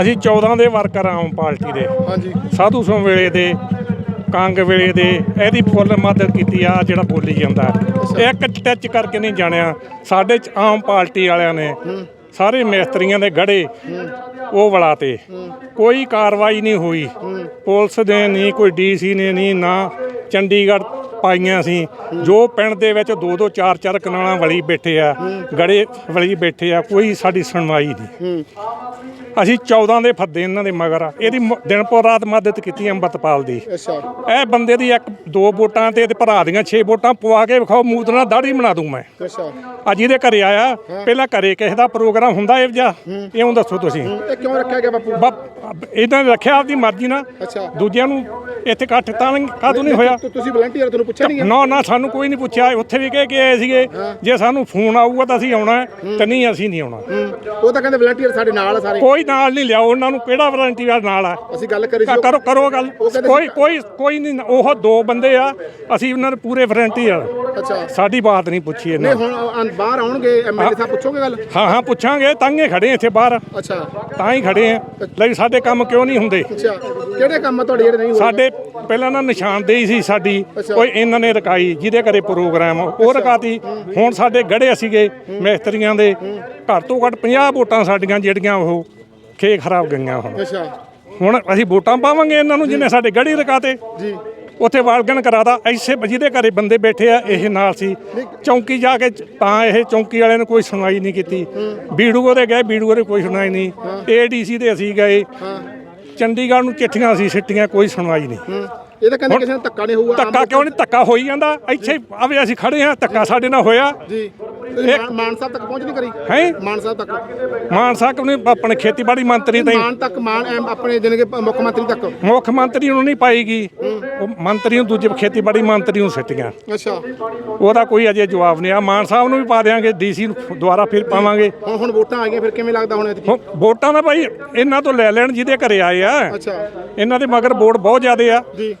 ਅਸੀਂ 14 ਦੇ ਵਰਕਰ ਆ ਆਮ ਪਾਰਟੀ ਦੇ। ਹਾਂਜੀ। ਸਾਧੂ ਸੋਮ ਵੇਲੇ ਦੇ ਕੰਗ ਵੇਲੇ ਦੇ ਇਹਦੀ ਫੁੱਲ ਮਦਦ ਕੀਤੀ ਆ ਜਿਹੜਾ ਬੋਲੀ ਜਾਂਦਾ। ਇੱਕ ਟੱਚ ਕਰਕੇ ਨਹੀਂ ਜਾਣਿਆ ਸਾਡੇ ਚ ਆਮ ਪਾਰਟੀ ਵਾਲਿਆਂ ਨੇ ਸਾਰੇ ਮਿਸਤਰੀਆਂ ਦੇ ਗੜੇ ਉਹ ਵਲਾਤੇ। ਕੋਈ ਕਾਰਵਾਈ ਨਹੀਂ ਹੋਈ। ਪੁਲਿਸ ਨੇ ਨਹੀਂ ਕੋਈ ਡੀਸੀ ਨੇ ਨਹੀਂ ਨਾ ਚੰਡੀਗੜ੍ਹ ਪਾਈਆਂ ਸੀ। ਜੋ ਪਿੰਡ ਦੇ ਵਿੱਚ ਦੋ ਦੋ ਚਾਰ ਚਾਰ ਕਨਾਲਾਂ ਵਲੀ ਬੈਠੇ ਆ ਗੜੇ ਵਲੀ ਬੈਠੇ ਆ ਕੋਈ ਸਾਡੀ ਸੁਣਵਾਈ ਨਹੀਂ। ਅਸੀਂ 14 ਦੇ ਫੱਦੇ ਇਹਨਾਂ ਦੇ ਮਗਰ ਆ। ਇਹਦੀ ਮ- ਦਿਨ ਪੋ ਰਾਤ ਮਦਦ ਕੀਤੀ ਅੰਮ੍ਰਿਤਪਾਲ ਦੀ। ਅੱਛਾ। ਇਹ ਬੰਦੇ ਦੀ ਇੱਕ ਦੋ ਵੋਟਾਂ ਤੇ ਤੇ ਭਰਾ ਦੀਆਂ 6 ਵੋਟਾਂ ਪਵਾ ਕੇ ਵਿਖਾਓ ਮੂਤ ਨਾਲ ਦਾੜੀ ਬਣਾ ਦੂੰ ਮੈਂ। ਅੱਛਾ। ਅੱਜ ਇਹਦੇ ਘਰੇ ਆਇਆ ਪਹਿਲਾਂ ਘਰੇ ਕਿਸੇ ਦਾ ਪ੍ਰੋਗਰਾਮ ਹੁੰਦਾ ਇਹ ਜਿਹਾ ਇਉਂ ਦੱਸੋ ਤੁਸੀਂ। ਇਹ ਕਿਉਂ ਰੱਖਿਆ ਗਿਆ ਬਾਪੂ? ਬਾ ਇਹਨਾਂ ਨੇ ਰੱਖਿਆ ਆਪਦੀ ਮਰਜ਼ੀ ਨਾਲ। ਅੱਛਾ। ਦੂਜਿਆਂ ਨੂੰ ਇੱਥੇ ਇਕੱਠ ਤਾਂ ਕਾਹਤੋਂ ਨਹੀਂ ਹੋਇਆ? ਤੁ- ਤੁਸੀਂ ਵਲੰਟੀਅਰ ਤੁਹਾਨੂੰ ਪੁੱਛਿਆ ਨਹੀਂ ਨਾ ਨਾ ਸਾਨੂੰ ਕੋਈ ਨਹੀਂ ਪੁੱਛਿਆ। ਉੱਥੇ ਵੀ ਕਹਿ ਕੇ ਆਏ ਸੀਗੇ ਜੇ ਸਾਨੂੰ ਫੋਨ ਆਊਗਾ ਤਾਂ ਅਸੀਂ ਆਉਣਾ ਹੈ, ਤੇ ਨਹੀਂ ਅਸੀਂ ਨਹੀਂ ਆਉਣਾ। ਹੂੰ। ਉਹ ਤਾਂ ਕਹਿੰਦੇ ਵਲੰਟੀਅਰ ਸਾਡੇ ਨਾਲ ਆ ਸਾਰੇ। ਕੋਈ ਨਾਲ ਨਹੀਂ ਲਿਆਓ ਉਹਨਾਂ ਨੂੰ ਕਿਹੜਾ ਵਾਰੰਟੀ ਨਾਲ ਆ? ਅਸੀਂ ਗੱਲ ਕਰੀ ਸੀ ਕਰੋ ਕਰੋ ਗੱਲ। ਕੋਈ ਕੋਈ ਕੋਈ ਨਹੀਂ ਉਹ ਦੋ ਬੰਦੇ ਆ ਅਸੀਂ ਉਹਨਾਂ ਦੇ ਪੂਰੇ ਵਾਰੰਟੀ ਆ। ਅੱਛਾ। ਸਾਡੀ ਬਾਤ ਨਹੀਂ ਪੁੱਛੀ ਇਹਨਾਂ ਹੁਣ ਅੰ- ਬਾਹਰ ਆਉਣਗੇ ਐਮਐਲਏ ਸਾਹਿਬ ਪੁੱਛੋਗੇ ਗੱਲ? ਹਾਂ ਹਾਂ ਪੁੱਛਾਂਗੇ ਤਾਂਗੇ ਖੜੇ ਇੱਥੇ ਬਾਹਰ। ਅੱਛਾ। ਤਾਂ ਹੀ ਖੜੇ ਆ। ਲਈ ਸਾਡੇ ਕੰਮ ਕਿਉਂ ਨਹੀਂ ਹੁੰਦੇ? ਅੱਛਾ। ਕਿਹੜੇ ਕੰਮ ਆ ਤੁਹਾਡੇ ਜਿਹੜੇ ਨਹੀਂ ਸਾਡੇ ਪਹਿਲਾਂ ਨਾ ਨਿਸ਼ਾਨਦੇਹੀ ਸੀ ਸਾਡੀ। ਕੋਈ ਇਹਨਾਂ ਨੇ ਰਕਾਈ ਜਿਹਦੇ ਘਰੇ ਪ੍ਰੋਗਰਾਮ ਉਹ ਰਕਾਤੀ। ਹੁਣ ਸਾਡੇ ਗੜੇ ਸੀਗੇ ਮਿਸਤਰੀਆਂ ਦੇ। ਘੱਟ ਤੋਂ ਘੱਟ 50 ਵੋਟਾਂ ਸਾਡੀਆਂ ਜਿਹੜੀਆਂ ਉਹ ਖੇ ਖਰਾਬ ਗਈਆਂ ਹੁਣ। ਅੱਛਾ। ਹੁਣ ਅਸੀਂ ਵੋਟਾਂ ਪਾਵਾਂਗੇ ਇਹਨਾਂ ਨੂੰ ਜਿਹਨੇ ਸਾਡੇ ਗੜੀ ਰਕਾਤੇ। ਜੀ। ਉੱਥੇ ਵਾਲਗਣ ਕਰਾਦਾ ਐਸੇ ਜਿਹਦੇ ਘਰੇ ਬੰਦੇ ਬੈਠੇ ਆ ਇਹ ਨਾਲ ਸੀ। ਚੌਂਕੀ ਜਾ ਕੇ ਤਾਂ ਇਹ ਚੌਂਕੀ ਵਾਲਿਆਂ ਨੇ ਕੋਈ ਸੁਣਵਾਈ ਨਹੀਂ ਕੀਤੀ। ਬੀੜੂਗੋ ਦੇ ਗਏ ਬੀੜੂਗੋ ਦੇ ਕੋਈ ਸੁਣਵਾਈ ਨਹੀਂ। ਏਡੀਸੀ ਦੇ ਅਸੀਂ ਗਏ। ਚੰਡੀਗੜ੍ਹ ਨੂੰ ਚਿੱਠੀਆਂ ਸੀ ਸਿੱਟੀਆਂ ਕੋਈ ਸੁਣਵਾਈ ਨਹੀਂ। ਇਹ ਤਾਂ ਕਹਿੰਦੇ ਕਿਸੇ ਨਾਲ ਧੱਕਾ ਨਹੀਂ ਹੋਊਗਾ ਧੱਕਾ ਕਿਉਂ ਨਹੀਂ? ਧੱਕਾ ਹੋਈ ਜਾਂਦਾ। ਇੱਥੇ ਆਵੇ ਅਸੀਂ ਖੜੇ ਆ ਧੱਕਾ ਸਾਡੇ ਨਾਲ ਹੋਇਆ। ਤੁਸੀਂ ਮਾਨ- ਸਾਹਿਬ ਤੱਕ ਪਹੁੰਚ ਨਹੀਂ ਕਰੀ। ਹੈ? ਮਾਨ ਸਾਹਿਬ ਤੱਕ। ਮਾਨ ਸਾਹਿਬ ਨੇ ਆਪਣੇ ਖੇਤੀਬਾੜੀ ਮੰਤਰੀ ਤਾਈਂ ਮਾਨ ਤੱਕ ਮਾਨ ਐਮ ਆਪਣੇ ਜਾਣੀ ਕਿ ਮੁੱਖ ਮੰਤਰੀ ਤੱਕ। ਮੁੱਖ ਮੰਤਰੀ ਨੂੰ ਨਹੀਂ ਪਾਈਗੀ ਉਹ ਮੰਤਰੀ ਨੂੰ ਦੂਜੇ ਖੇਤੀਬਾੜੀ ਮੰਤਰੀ ਨੂੰ ਸਿੱਟੀਆਂ। ਅੱਛਾ। ਉਹਦਾ ਕੋਈ ਅਜੇ ਜਵਾਬ ਨਹੀਂ। ਆ ਮਾਨ ਸਾਹਿਬ ਨੂੰ ਵੀ ਪਾ ਦਿਆਂਗੇ ਡੀਸੀ ਨੂੰ ਦੁਬਾਰਾ ਫਿਰ ਪਾਵਾਂਗੇ। ਹੁਣ ਹੁਣ ਵੋਟਾਂ ਆ ਗਈਆਂ ਫਿਰ ਕਿਵੇਂ ਲੱਗਦਾ ਹੁਣ ਹੁਣ ਵੋਟਾਂ ਦਾ ਭਾਈ ਇਹਨਾਂ ਤੋਂ ਲੈ ਲੈਣ ਜਿਹਦੇ ਘਰੇ ਆਏ ਆ। ਅੱਛਾ। ਇਹਨਾਂ ਦੇ ਮਗਰ ਵੋਟ ਬਹੁਤ ਜ਼ਿਆਦੇ ਆ। ਜੀ।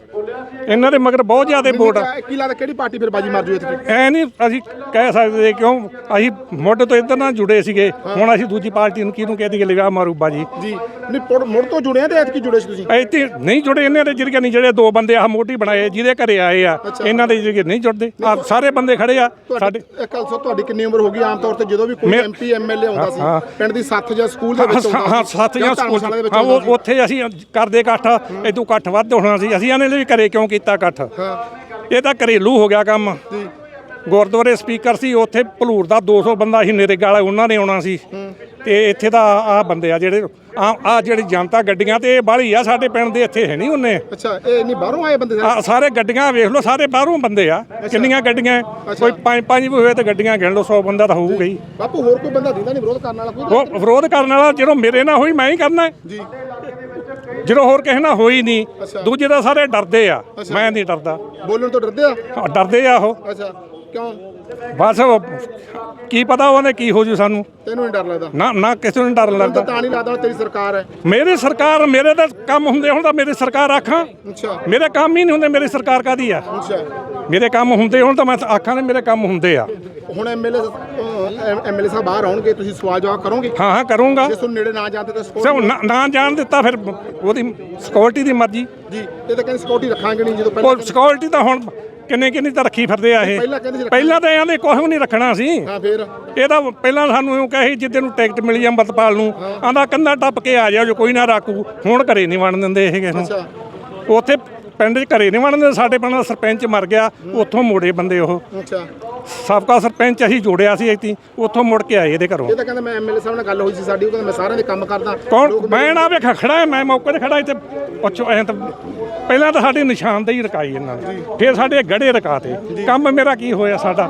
ਇਹਨਾਂ ਦੇ ਮਗਰ ਬਹੁਤ ਜ਼ਿਆਦੇ ਵੋਟ ਆ। ਕੀ ਲੱਗਦਾ ਕਿਹੜੀ ਪਾਰਟੀ ਫਿਰ ਬਾਜੀ ਮਾਰ ਜੂ ਇਤਕੀ ਐ ਨਹੀਂ ਅਸੀਂ ਕਹਿ ਸਕਦੇ ਕਿਉਂ ਅਸੀਂ ਮੁੱਢ ਤੋਂ ਇੱਧਰ ਨਾਲ ਜੁੜੇ ਸੀਗੇ। ਹੁਣ ਅਸੀਂ ਦੂਜੀ ਪਾਰਟੀ ਨੂੰ ਕਿਹਨੂੰ ਕਹਿ ਦਈਏ ਲਿਆ ਮਾਰੂ ਬਾਜੀ। ਜੀ। ਨਹੀਂ ਪੁੜ- ਮੁੜ ਤੋਂ ਜੁੜੇ ਆ ਤੇ ਐਤਕੀ ਜੁੜੇ ਸੀ ਤੁਸੀਂ? ਇੱਥੇ ਨਹੀਂ ਜੁੜੇ ਇਹਨਾਂ ਦੇ ਜਿਹੜੇ ਨਹੀਂ ਜਿਹੜੇ ਦੋ ਬੰਦੇ ਆ ਮੋਢੀ ਬਣਾਏ ਜਿਹਦੇ ਘਰੇ ਆਏ ਆ ਇਹਨਾਂ ਦੇ ਜਿਹੜੇ ਨਹੀਂ ਜੁੜਦੇ। ਆ ਸਾਰੇ ਬੰਦੇ ਖੜੇ ਆ ਸਾਡੇ ਤੁਹਾਡੀ ਗੱਲ ਸੋ ਤੁਹਾਡੀ ਕਿੰਨੀ ਉਮਰ ਹੋ ਗਈ? ਆਮ ਤੌਰ ਤੇ ਜਦੋਂ ਵੀ ਕੋਈ ਮੈਂ- ਐਮਪੀ ਐਮਐਲਏ ਆਉਂਦਾ ਹਾਂ। ਸੀ ਪਿੰਡ ਦੀ ਸੱਥ ਜਾਂ ਸਕੂਲ ਦੇ ਵਿੱਚ ਆਉਂਦਾ ਹਾਂ ਸੀ ਸੱਤ ਜਾਂ ਸਕੂਲ ਧਰਮਸ਼ਾਲਾ ਦੇ ਵਿੱਚ ਹਾਂ ਆਉਂਦਾ ਉੱਥੇ ਅਸੀਂ ਕਰਦੇ ਇਕੱਠ ਇਦੋਂ ਇਕੱਠ ਵੱਧ ਹੋਣਾ ਸੀ ਅਸੀਂ ਇਹਨੇ ਲਈ ਘਰੇ ਕਿਉਂ ਕੀਤਾ ਇਕੱਠ? ਇਹ ਤਾਂ ਘਰੇਲੂ ਹੋ ਗਿਆ ਕੰਮ। ਗੁਰਦੁਆਰੇ ਸਪੀਕਰ ਸੀ ਉੱਥੇ ਭਲੂਰ ਦਾ 200 ਬੰਦਾ ਸੀ ਨੇਰੇ ਵਾਲਾ ਉਹਨਾਂ ਨੇ ਆਉਣਾ ਸੀ। ਤੇ ਇੱਥੇ ਦਾ ਆ ਬੰਦੇ ਆ ਜਿਹੜੇ ਆ ਆ ਜਿਹੜੀ ਜਨਤਾ ਗੱਡੀਆਂ ਤੇ ਇਹ ਬਾਹਲੀ ਆ ਸਾਡੇ ਪਿੰਡ ਦੇ ਇੱਥੇ ਹੈ ਨਹੀਂ ਉਹਨੇ। ਅੱਛਾ ਇਹ ਨਹੀਂ ਬਾਹਰੋਂ ਆਏ ਬੰਦੇ ਸਾਰੇ? ਆ ਸਾਰੇ ਗੱਡੀਆਂ ਵੇਖ ਲਓ ਸਾਰੇ ਬਾਹਰੋਂ ਬੰਦੇ ਆ। ਕਿੰਨੀਆਂ ਗੱਡੀਆਂ? ਕੋਈ ਪੰਜ ਪੰਜ ਵੀ ਹੋਵੇ ਤੇ ਗੱਡੀਆਂ ਗਿਣ ਲਓ 100 ਬੰਦਾ ਤਾਂ ਹੋਊਗਾ ਹੀ। ਬਾਪੂ ਹੋਰ ਕੋਈ ਬੰਦਾ ਦਿੰਦਾ ਨਹੀਂ ਵਿਰੋਧ ਕਰਨ ਵਾਲਾ ਕੋਈ? ਵਿਰੋਧ ਕਰਨ ਵਾਲਾ ਜਦੋਂ ਮੇਰੇ ਨਾਲ ਹੋਈ ਮੈਂ ਹੀ ਕਰਨਾ। ਹੈ। ਜੀ। ਜਦੋਂ ਹੋਰ ਕਿਸੇ ਨਾਲ ਹੋਈ ਨਹੀਂ। ਦੂਜੇ ਦਾ ਸਾਰੇ ਡਰਦੇ ਆ। ਮੈਂ ਨਹੀਂ ਡਰਦਾ। ਬੋਲਣ ਤੋਂ ਡਰਦੇ ਆ? ਹਾਂ, ਡਰਦੇ ਆ ਉਹ। ਅੱਛਾ। ਕਿਉਂ? ਬਸ ਉਹ ਕੀ ਪਤਾ ਉਹਨੇ ਕੀ ਹੋ ਜੂ ਸਾਨੂੰ। ਤੈਨੂੰ ਨਹੀਂ ਡਰ ਲੱਗਦਾ? ਨਾ ਨਾ ਕਿਸੇ ਨੂੰ ਡਰ ਲੱਗਦਾ। ਤਾਂ ਨਹੀਂ ਲੱਗਦਾ ਤੇਰੀ ਸਰਕਾਰ ਹੈ। ਮੇਰੇ ਸਰਕਾਰ ਮੇਰੇ ਤਾਂ ਕੰਮ ਹੁੰਦੇ ਹੁਣ ਤਾਂ ਮੇਰੀ ਸਰਕਾਰ ਆਖਾਂ। ਅੱਛਾ। ਮੇਰੇ ਕੰਮ ਹੀ ਨਹੀਂ ਹੁੰਦੇ ਮੇਰੀ ਸਰਕਾਰ ਕਾਦੀ ਆ? ਅੱਛਾ। ਮੇਰੇ ਕੰਮ ਹੁੰਦੇ ਹੁਣ ਤਾਂ ਮੈਂ ਆਖਾਂ ਨੇ ਮੇਰੇ ਕੰਮ ਹੁੰਦੇ ਆ। ਹੁਣ ਐਮਐਲਏ ਐਮਐਲਏ ਸਾਹਿਬ ਬਾਹਰ ਆਉਣਗੇ ਤੁਸੀਂ ਸਵਾਲ ਜਵਾਬ ਕਰੋਗੇ? ਹਾਂ ਹਾਂ ਕਰੂੰਗਾ। ਜੇ ਤੁਹਾਨੂੰ ਨੇੜੇ ਨਾ ਜਾਂਦੇ ਤਾਂ ਸੇ ਸਪੋਰਟ ਨਾ ਜਾਣ ਦਿੱਤਾ ਫਿਰ ਉਹਦੀ ਸਿਕਿਉਰਿਟੀ ਦੀ ਮਰਜ਼ੀ। ਜੀ ਇਹ ਤਾਂ ਕਹਿੰਦੇ ਸਿਕਿਉਰਿਟੀ ਰੱਖਾਂਗੇ ਨਹੀਂ ਜਦੋਂ ਪਹਿਲਾਂ ਸਿਕਿਉਰਿਟੀ ਤਾਂ ਹੁਣ ਕਿੰਨੇ ਕਿੰਨੀ ਤਾਂ ਰੱਖੀ ਫਿਰਦੇ ਆ ਇਹ? ਪਹਿਲਾਂ ਕਹਿੰਦੇ ਸੀ ਰੱਖਾਂਗੇ। ਪਹਿਲਾਂ ਤਾਂ ਇਹਨਾਂ ਦੇ ਕੁਝ ਵੀ ਨਹੀਂ ਰੱਖਣਾ ਸੀ। ਹਾਂ ਫੇਰ? ਇਹ ਤਾਂ ਪਹਿਲਾਂ ਸਾਨੂੰ ਇਉਂ ਕਹੇ ਜਿੱਦੇ ਨੂੰ ਟਿਕਟ ਮਿਲੀ ਅੰਮ੍ਰਿਤਪਾਲ ਨੂੰ ਆਂਦਾ ਕੰਧਾ ਟੱਪ ਕੇ ਆ ਜਾਓ ਜੋ ਕੋਈ ਨਾ ਰਾਕੂ ਹੁਣ ਘਰੇ ਨਹੀਂ ਵੜਨ ਦਿੰਦੇ ਇਹ ਕਿਸੇ ਨੂੰ। ਅੱਛਾ। ਉੱਥੇ ਪਿੰਡ 'ਚ ਘਰੇ ਨਹੀਂ ਵੜਨ ਦਿੰਦੇ ਸਾਡੇ ਪਿੰਡ ਦਾ ਸਰਪੰਚ ਮਰ ਗਿਆ ਉੱਥੋਂ ਮੋੜੇ ਬੰਦੇ ਉਹ। ਅੱਛਾ। ਸਾਬਕਾ ਸਰਪੰਚ ਅਸੀਂ ਜੋੜਿਆ ਸੀ ਇੱਥੇ ਉੱਥੋਂ ਮੁੜ ਕੇ ਆਏ ਇਹਦੇ ਘਰੋਂ। ਇਹ ਤਾਂ ਕਹਿੰਦਾ ਮੈਂ ਐਮਐਲਏ ਸਾਹਿਬ ਨਾਲ ਗੱਲ ਹੋਈ ਸੀ ਸਾਡੀ ਉਹ ਕਹਿੰਦਾ ਮੈਂ ਸਾਰਿਆਂ ਦੇ ਕੰਮ ਕਰਦਾ। ਕੌਣ? ਮੈਂ ਨਾ ਵੇਖ ਖੜਾ ਮੈਂ ਮੌਕੇ ਤੇ ਖੜਾ ਇੱਥੇ ਪੁੱਛੋ ਐਂ ਤਾਂ ਪਹਿਲਾਂ ਤਾਂ ਸਾਡੀ ਨਿਸ਼ਾਨਦੇਹੀ ਰਕਾਈ ਇਹਨਾਂ ਨੇ। ਫਿਰ ਸਾਡੇ ਗੜੇ ਰਕਾਤੇ। ਕੰਮ ਮੇਰਾ ਕੀ ਹੋਇਆ ਸਾਡਾ?